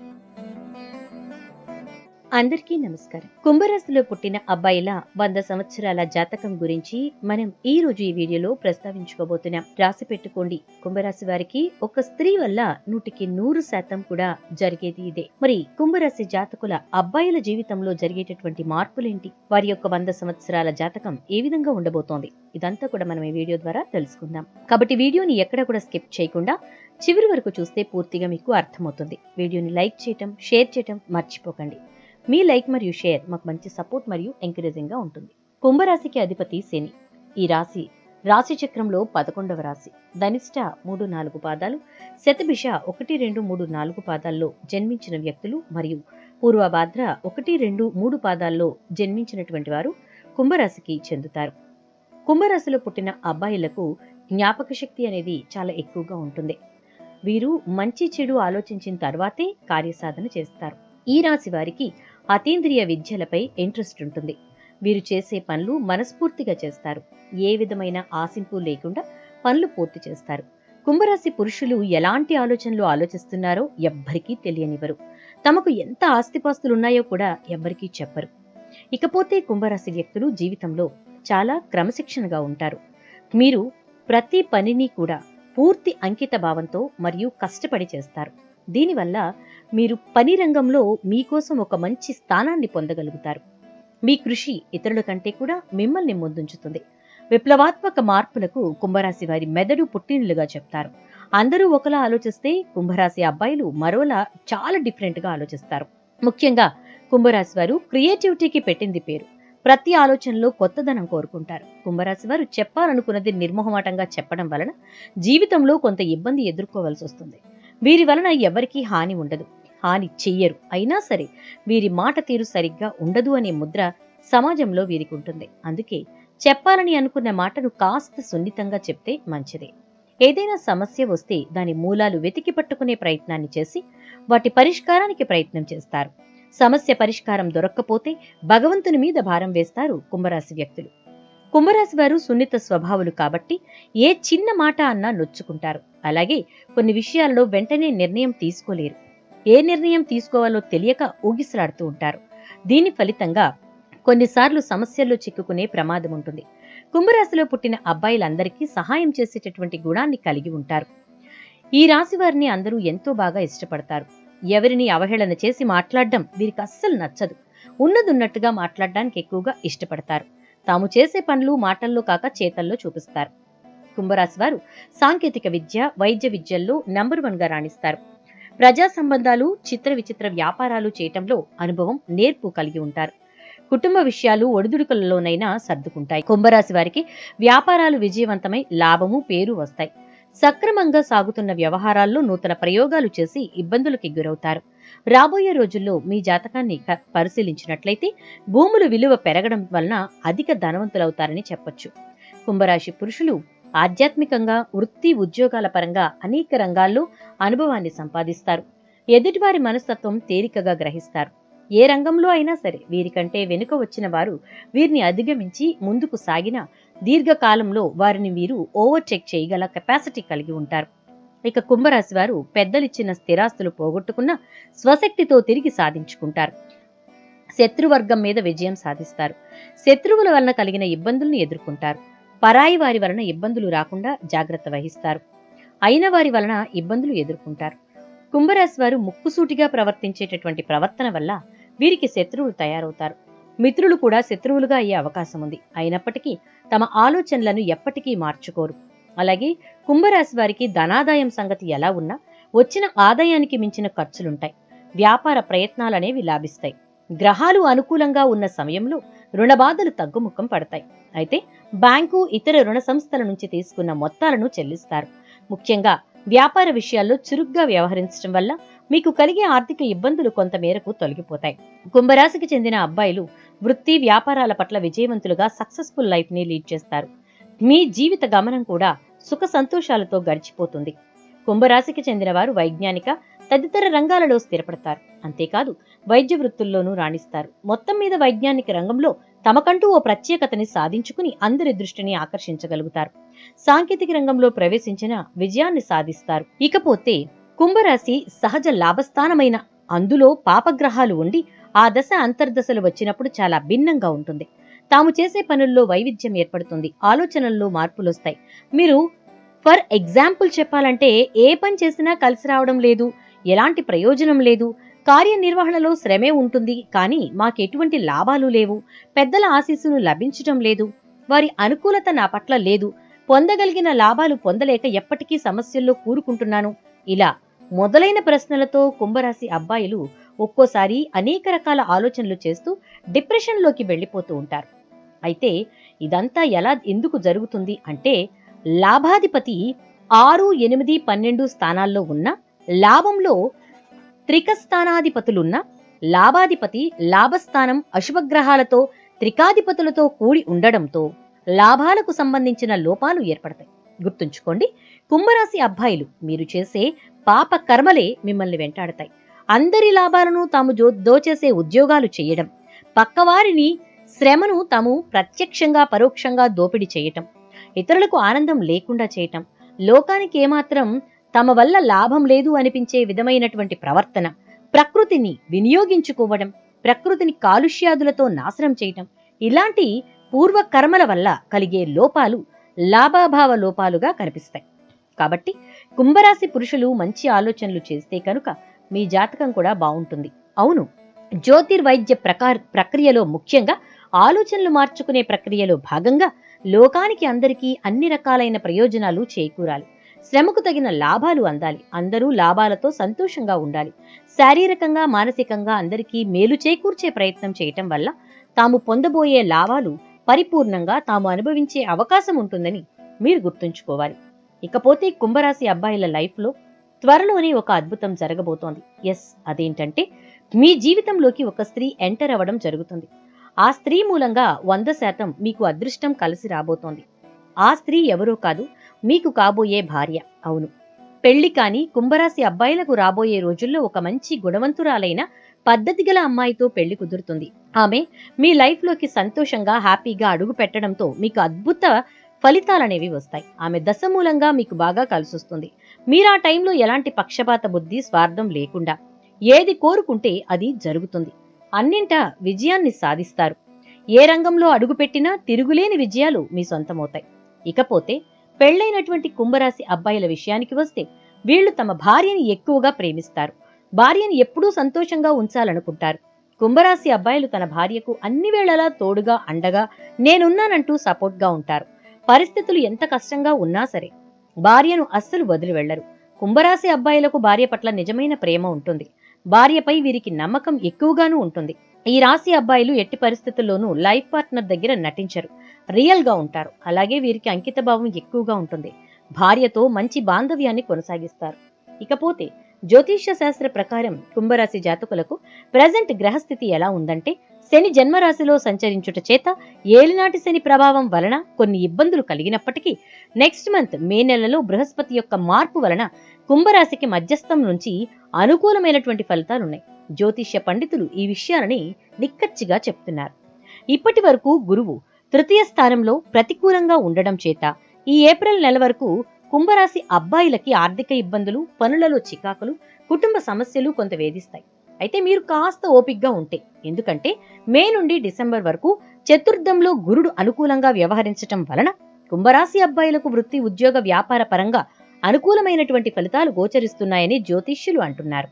Thank you. అందరికీ నమస్కారం. కుంభరాశిలో పుట్టిన అబ్బాయిల వంద సంవత్సరాల జాతకం గురించి మనం ఈ రోజు ఈ వీడియోలో ప్రస్తావించుకోబోతున్నాం. రాసి పెట్టుకోండి. కుంభరాశి వారికి ఒక స్త్రీ వల్ల నూటికి నూరు శాతం కూడా జరిగేది ఇదే. మరి కుంభరాశి జాతకుల అబ్బాయిల జీవితంలో జరిగేటటువంటి మార్పులేంటి? వారి యొక్క వంద సంవత్సరాల జాతకం ఏ విధంగా ఉండబోతోంది? ఇదంతా కూడా మనం ఈ వీడియో ద్వారా తెలుసుకుందాం. కాబట్టి వీడియోని ఎక్కడ కూడా స్కిప్ చేయకుండా చివరి వరకు చూస్తే పూర్తిగా మీకు అర్థమవుతుంది. వీడియోని లైక్ చేయటం షేర్ చేయటం మర్చిపోకండి. మీ లైక్ మరియు షేర్ మాకు మంచి సపోర్ట్ మరియు ఎంకరేజింగ్గా ఉంటుంది. కుంభరాశికి అధిపతి శని. ఈ రాశి రాశి చక్రంలో పదకొండవ రాశి. ధనిష్ట మూడు నాలుగు పాదాలు శతభిష ఒకటి రెండు మూడు నాలుగు పాదాల్లో జన్మించిన వ్యక్తులు మరియు పూర్వభాద్ర ఒకటి రెండు మూడు పాదాల్లో జన్మించినటువంటి వారు కుంభరాశికి చెందుతారు. కుంభరాశిలో పుట్టిన అబ్బాయిలకు జ్ఞాపక శక్తి అనేది చాలా ఎక్కువగా ఉంటుంది. వీరు మంచి చెడు ఆలోచించిన తర్వాతే కార్యసాధన చేస్తారు. ఈ రాశి వారికి అతీంద్రియ విద్యలపై ఇంట్రెస్ట్ ఉంటుంది. వీరు చేసే పనులు మనస్ఫూర్తిగా చేస్తారు. ఏ విధమైన ఆశింపు లేకుండా పనులు పూర్తి చేస్తారు. కుంభరాశి పురుషులు ఎలాంటి ఆలోచనలు ఆలోచిస్తున్నారో ఎవ్వరికీ తెలియనివ్వరు. తమకు ఎంత ఆస్తిపాస్తులున్నాయో కూడా ఎవ్వరికీ చెప్పరు. ఇకపోతే కుంభరాశి వ్యక్తులు జీవితంలో చాలా క్రమశిక్షణగా ఉంటారు. మీరు ప్రతి పనిని కూడా పూర్తి అంకిత భావంతో మరియు కష్టపడి చేస్తారు. దీనివల్ల మీరు పని రంగంలో మీకోసం ఒక మంచి స్థానాన్ని పొందగలుగుతారు. మీ కృషి ఇతరుల కంటే కూడా మిమ్మల్ని ముందుంచుతుంది. విప్లవాత్మక మార్పులకు కుంభరాశి వారి మెదడు పుట్టినలుగా చెప్తారు. అందరూ ఒకలా ఆలోచిస్తే కుంభరాశి అబ్బాయిలు మరోలా చాలా డిఫరెంట్గా ఆలోచిస్తారు. ముఖ్యంగా కుంభరాశి వారు క్రియేటివిటీకి పెట్టింది పేరు. ప్రతి ఆలోచనలో కొత్తదనం కోరుకుంటారు. కుంభరాశి వారు చెప్పాలనుకున్నది నిర్మోహమాటంగా చెప్పడం వలన జీవితంలో కొంత ఇబ్బంది ఎదుర్కోవాల్సి వస్తుంది వీరి వలన ఎవరికీ హాని ఉండదు. హాని చెయ్యరు. అయినా సరే వీరి మాట తీరు సరిగ్గా ఉండదు అనే ముద్ర సమాజంలో వీరికి ఉంటుంది. అందుకే చెప్పాలని అనుకున్న మాటను కాస్త సున్నితంగా చెప్తే మంచిదే. ఏదైనా సమస్య వస్తే దాని మూలాలు వెతికి పట్టుకునే ప్రయత్నాన్ని చేసి వాటి పరిష్కారానికి ప్రయత్నం చేస్తారు. సమస్య పరిష్కారం దొరక్కపోతే భగవంతుని మీద భారం వేస్తారు కుంభరాశి వ్యక్తులు. కుంభరాశి వారు సున్నిత స్వభావులు కాబట్టి ఏ చిన్న మాట అన్నా నొచ్చుకుంటారు. అలాగే కొన్ని విషయాల్లో వెంటనే నిర్ణయం తీసుకోలేరు. ఏ నిర్ణయం తీసుకోవాలో తెలియక ఊగిసలాడుతూ ఉంటారు. దీని ఫలితంగా కొన్నిసార్లు సమస్యల్లో చిక్కుకునే ప్రమాదం ఉంటుంది. కుంభరాశిలో పుట్టిన అబ్బాయిలందరికీ సహాయం చేసేటటువంటి గుణాన్ని కలిగి ఉంటారు. ఈ రాశి వారిని అందరూ ఎంతో బాగా ఇష్టపడతారు. ఎవరిని అవహేళన చేసి మాట్లాడడం వీరికి అస్సలు నచ్చదు. ఉన్నదున్నట్టుగా మాట్లాడడానికి ఎక్కువగా ఇష్టపడతారు. తాము చేసే పనులు మాటల్లో కాక చేతల్లో చూపిస్తారు. కుంభరాశి వారు సాంకేతిక విద్య వైద్య విద్యల్లో నంబర్ వన్గా రాణిస్తారు. ప్రజా సంబంధాలు చిత్ర విచిత్ర వ్యాపారాలు చేయటంలో అనుభవం నేర్పు కలిగి ఉంటారు. కుటుంబ విషయాలు ఒడిదుడుకులలోనైనా సర్దుకుంటాయి. కుంభరాశి వారికి వ్యాపారాలు విజయవంతమై లాభము పేరు వస్తాయి. సక్రమంగా సాగుతున్న వ్యవహారాల్లో నూతన ప్రయోగాలు చేసి ఇబ్బందులకి గురవుతారు. రాబోయే రోజుల్లో మీ జాతకాన్ని పరిశీలించినట్లయితే భూముల విలువ పెరగడం వలన అధిక ధనవంతులవుతారని చెప్పొచ్చు. కుంభరాశి పురుషులు ఆధ్యాత్మికంగా వృత్తి ఉద్యోగాల పరంగా అనేక రంగాల్లో అనుభవాన్ని సంపాదిస్తారు. ఎదుటివారి మనస్తత్వం తేలికగా గ్రహిస్తారు. ఏ రంగంలో అయినా సరే వీరికంటే వెనుక వచ్చిన వారు వీరిని అధిగమించి ముందుకు సాగిన దీర్ఘకాలంలో వారిని వీరు ఓవర్టేక్ చేయగల కెపాసిటీ కలిగి ఉంటారు. ఇక కుంభరాశి వారు పెద్దలిచ్చిన స్థిరాస్తులు పోగొట్టుకున్న స్వశక్తితో తిరిగి సాధించుకుంటారు. శత్రువర్గం మీద విజయం సాధిస్తారు. శత్రువుల వలన కలిగిన ఇబ్బందులను ఎదుర్కొంటారు. పరాయి వారి వలన ఇబ్బందులు రాకుండా జాగ్రత్త వహిస్తారు. అయిన వారి వలన ఇబ్బందులు ఎదుర్కొంటారు. కుంభరాశి వారు ముక్కుసూటిగా ప్రవర్తించేటటువంటి ప్రవర్తన వల్ల వీరికి శత్రువులు తయారవుతారు. మిత్రులు కూడా శత్రువులుగా అయ్యే అవకాశం ఉంది. అయినప్పటికీ తమ ఆలోచనలను ఎప్పటికీ మార్చుకోరు. అలాగే కుంభరాశి వారికి ధనాదాయం సంగతి ఎలా ఉన్నా వచ్చిన ఆదాయానికి మించిన ఖర్చులుంటాయి. వ్యాపార ప్రయత్నాలనేవి లాభిస్తాయి. గ్రహాలు అనుకూలంగా ఉన్న సమయంలో రుణబాధలు తగ్గుముఖం పడతాయి. అయితే బ్యాంకు ఇతర రుణ సంస్థల నుంచి తీసుకున్న మొత్తాలను చెల్లిస్తారు. ముఖ్యంగా వ్యాపార విషయాల్లో చురుగ్గా వ్యవహరించడం వల్ల మీకు కలిగే ఆర్థిక ఇబ్బందులు కొంత మేరకు తొలగిపోతాయి. కుంభరాశికి చెందిన అబ్బాయిలు వృత్తి వ్యాపారాల పట్ల విజయవంతులుగా సక్సెస్ఫుల్ లైఫ్ని లీడ్ చేస్తారు. మీ జీవిత గమనం కూడా సుఖ సంతోషాలతో గడిచిపోతుంది. కుంభరాశికి చెందిన వారు వైజ్ఞానిక తదితర రంగాలలో స్థిరపడతారు. అంతేకాదు వైద్య వృత్తుల్లోనూ రాణిస్తారు. మొత్తం మీద వైజ్ఞానిక రంగంలో తమకంటూ ఓ ప్రత్యేకతని సాధించుకుని అందరి దృష్టిని ఆకర్షించగలుగుతారు. సాంకేతిక రంగంలో ప్రవేశించిన విజయాన్ని సాధిస్తారు. ఇకపోతే కుంభరాశి సహజ లాభస్థానమైన అందులో పాపగ్రహాలు ఉండి ఆ దశ అంతర్దశలు వచ్చినప్పుడు చాలా భిన్నంగా ఉంటుంది. తాము చేసే పనుల్లో వైవిధ్యం ఏర్పడుతుంది. ఆలోచనల్లో మార్పులొస్తాయి. మీరు ఫర్ ఎగ్జాంపుల్ చెప్పాలంటే ఏ పని చేసినా కలిసి రావడం లేదు. ఎలాంటి ప్రయోజనం లేదు. కార్యనిర్వహణలో శ్రమే ఉంటుంది. కానీ మాకెటువంటి లాభాలు లేవు. పెద్దల ఆశీస్సును లభించటం లేదు. వారి అనుకూలత నా పట్ల లేదు. పొందగలిగిన లాభాలు పొందలేక ఎప్పటికీ సమస్యల్లో కూరుకుంటున్నాను. ఇలా మొదలైన ప్రశ్నలతో కుంభరాశి అబ్బాయిలు ఒక్కోసారి అనేక రకాల ఆలోచనలు చేస్తూ డిప్రెషన్లోకి వెళ్ళిపోతూ ఉంటారు. అయితే ఇదంతా ఎలా ఎందుకు జరుగుతుంది అంటే లాభాధిపతి ఆరు ఎనిమిది పన్నెండు స్థానాల్లో ఉన్న లాభంలో త్రికస్థానాధిపతులున్న లాభాధిపతి లాభస్థానం అశుభగ్రహాలతో త్రికాధిపతులతో కూడి ఉండడంతో లాభాలకు సంబంధించిన లోపాలు ఏర్పడతాయి. గుర్తుంచుకోండి కుంభరాశి అబ్బాయిలు మీరు చేసే పాప కర్మలే మిమ్మల్ని వెంటాడతాయి. అందరి లాభాలను తాము దోచేసే ఉద్యోగాలు చేయడం పక్కవారిని శ్రమను తాము ప్రత్యక్షంగా పరోక్షంగా దోపిడీ చేయటం ఇతరులకు ఆనందం లేకుండా చేయటం లోకానికి ఏమాత్రం తమ వల్ల లాభం లేదు అనిపించే విధమైనటువంటి ప్రవర్తన ప్రకృతిని వినియోగించుకోవడం ప్రకృతిని కాలుష్యాదులతో నాశనం చేయటం ఇలాంటి పూర్వకర్మల వల్ల కలిగే లోపాలు లాభాభావ లోపాలుగా కనిపిస్తాయి. కాబట్టి కుంభరాశి పురుషులు మంచి ఆలోచనలు చేస్తే కనుక మీ జాతకం కూడా బాగుంటుంది. అవును జ్యోతిర్వైద్య ప్రకార ప్రక్రియలో ముఖ్యంగా ఆలోచనలు మార్చుకునే ప్రక్రియలో భాగంగా లోకానికి అందరికీ అన్ని రకాలైన ప్రయోజనాలు చేకూరాలి. శ్రమకు తగిన లాభాలు అందాలి. అందరూ లాభాలతో సంతోషంగా ఉండాలి. శారీరకంగా మానసికంగా అందరికీ మేలు చేకూర్చే ప్రయత్నం చేయటం వల్ల తాము పొందబోయే లాభాలు పరిపూర్ణంగా తాము అనుభవించే అవకాశం ఉంటుందని మీరు గుర్తుంచుకోవాలి. ఇకపోతే కుంభరాశి అబ్బాయిల లైఫ్లో త్వరలోనే ఒక అద్భుతం జరగబోతోంది. ఎస్ అదేంటంటే మీ జీవితంలోకి ఒక స్త్రీ ఎంటర్ అవ్వడం జరుగుతుంది. ఆ స్త్రీ మూలంగా వంద శాతం మీకు అదృష్టం కలిసి రాబోతోంది. ఆ స్త్రీ ఎవరో కాదు మీకు కాబోయే భార్య. అవును. పెళ్ళి కాని కుంభరాశి అబ్బాయిలకు రాబోయే రోజుల్లో ఒక మంచి గుణవంతురాలైన పద్ధతి గల అమ్మాయితో పెళ్ళి కుదురుతుంది. ఆమె మీ లైఫ్లోకి సంతోషంగా హ్యాపీగా అడుగు పెట్టడంతో మీకు అద్భుత ఫలితాలనేవి వస్తాయి. ఆమె దశ మూలంగా మీకు బాగా కలిసొస్తుంది. మీరు ఆ టైంలో ఎలాంటి పక్షపాత బుద్ధి స్వార్థం లేకుండా ఏది కోరుకుంటే అది జరుగుతుంది. అన్నింటా విజయాన్ని సాధిస్తారు. ఏ రంగంలో అడుగుపెట్టినా తిరుగులేని విజయాలు మీ సొంతమవుతాయి. ఇకపోతే పెళ్ళైనటువంటి కుంభరాశి అబ్బాయిల విషయానికి వస్తే వీళ్ళు తమ భార్యని ఎక్కువగా ప్రేమిస్తారు. భార్యని ఎప్పుడూ సంతోషంగా ఉంచాలనుకుంటారు. కుంభరాశి అబ్బాయిలు తన భార్యకు అన్ని వేళలా తోడుగా అండగా నేనున్నానంటూ సపోర్ట్గా ఉంటారు. పరిస్థితులు ఎంత కష్టంగా ఉన్నా సరే భార్యను అస్సలు వదిలి వెళ్ళరు కుంభరాశి అబ్బాయిలకు భార్య పట్ల నిజమైన ప్రేమ ఉంటుంది. భార్యపై వీరికి నమ్మకం ఎక్కువగానూ ఉంటుంది. ఈ రాశి అబ్బాయిలు ఎట్టి పరిస్థితుల్లోనూ లైఫ్ పార్ట్నర్ దగ్గర నటించరు. రియల్గా ఉంటారు. అలాగే వీరికి అంకితభావం ఎక్కువగా ఉంటుంది. భార్యతో మంచి బాంధవ్యాన్ని కొనసాగిస్తారు. ఇకపోతే జ్యోతిష్య శాస్త్ర ప్రకారం కుంభరాశి జాతకులకు ప్రజెంట్ గ్రహస్థితి ఎలా ఉందంటే శని జన్మరాశిలో సంచరించుట చేత ఏలినాటి శని ప్రభావం వలన కొన్ని ఇబ్బందులు కలిగినప్పటికీ నెక్స్ట్ మంత్ మే నెలలో బృహస్పతి యొక్క మార్పు వలన కుంభరాశికి మధ్యస్థం నుంచి అనుకూలమైనటువంటి ఫలితాలున్నాయి. జ్యోతిష్య పండితులు ఈ విషయాలని నిక్కచ్చిగా చెప్తున్నారు. ఇప్పటి వరకు గురువు తృతీయ స్థానంలో ప్రతికూలంగా ఉండడం చేత ఈ ఏప్రిల్ నెల వరకు కుంభరాశి అబ్బాయిలకి ఆర్థిక ఇబ్బందులు పనులలో చికాకులు కుటుంబ సమస్యలు కొంత వేధిస్తాయి. అయితే మీరు కాస్త ఓపిగ్గా ఉంటే. ఎందుకంటే మే నుండి డిసెంబర్ వరకు చతుర్థంలో గురుడు అనుకూలంగా వ్యవహరించటం వలన కుంభరాశి అబ్బాయిలకు వృత్తి ఉద్యోగ వ్యాపార పరంగా అనుకూలమైనటువంటి ఫలితాలు గోచరిస్తున్నాయని జ్యోతిష్యులు అంటున్నారు.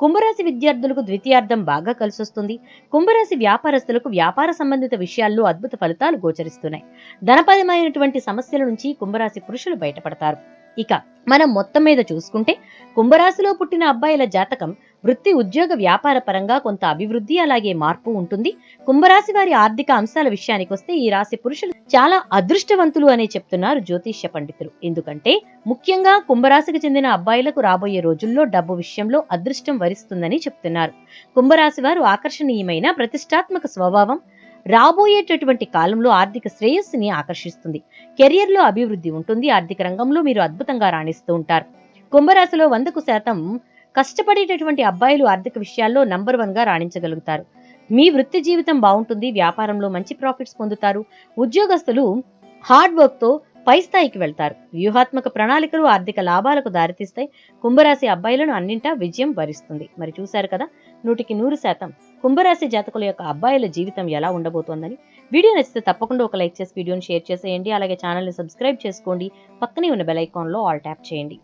కుంభరాశి విద్యార్థులకు ద్వితీయార్థం బాగా కలిసొస్తుంది. కుంభరాశి వ్యాపారస్తులకు వ్యాపార సంబంధిత విషయాల్లో అద్భుత ఫలితాలు గోచరిస్తున్నాయి. ధనపరమైనటువంటి సమస్యల నుంచి కుంభరాశి పురుషులు బయటపడతారు. ఇక మనం మొత్తం మీద చూసుకుంటే కుంభరాశిలో పుట్టిన అబ్బాయిల జాతకం వృత్తి ఉద్యోగ వ్యాపార పరంగా కొంత అభివృద్ధి అలాగే మార్పు ఉంటుంది. కుంభరాశి వారి ఆర్థిక అంశాల విషయానికి వస్తే ఈ రాశి పురుషులు చాలా అదృష్టవంతులు అనే చెప్తున్నారు జ్యోతిష్య పండితులు. ఎందుకంటే ముఖ్యంగా కుంభరాశికి చెందిన అబ్బాయిలకు రాబోయే రోజుల్లో డబ్బు విషయంలో అదృష్టం వరిస్తుందని చెప్తున్నారు. కుంభరాశి వారు ఆకర్షణీయమైన ప్రతిష్టాత్మక స్వభావం రాబోయేటటువంటి కాలంలో ఆర్థిక శ్రేయస్సుని ఆకర్షిస్తుంది. కెరియర్లో అభివృద్ధి ఉంటుంది ఆర్థిక రంగంలో మీరు అద్భుతంగా రాణిస్తూ ఉంటారు. కుంభరాశిలో వందకు శాతం కష్టపడేటటువంటి అబ్బాయిలు ఆర్థిక విషయాల్లో నంబర్ వన్గా రాణించగలుగుతారు. మీ వృత్తి జీవితం బాగుంటుంది వ్యాపారంలో మంచి ప్రాఫిట్స్ పొందుతారు ఉద్యోగస్తులు హార్డ్ వర్క్తో పై స్థాయికి వెళ్తారు. వ్యూహాత్మక ప్రణాళికలు ఆర్థిక లాభాలకు దారితీస్తాయి. కుంభరాశి అబ్బాయిలను అన్నింటా విజయం వరిస్తుంది. మరి చూశారు కదా నూటికి నూరు శాతం కుంభరాశి జాతకుల యొక్క అబ్బాయిల జీవితం ఎలా ఉండబోతోందని వీడియో నచ్చితే తప్పకుండా ఒక లైక్ చేసి వీడియోని షేర్ చేసేయండి. అలాగే ఛానల్ని సబ్స్క్రైబ్ చేసుకోండి. పక్కనే ఉన్న బెల్ ఐకాన్లో ఆల్ ట్యాప్ చేయండి.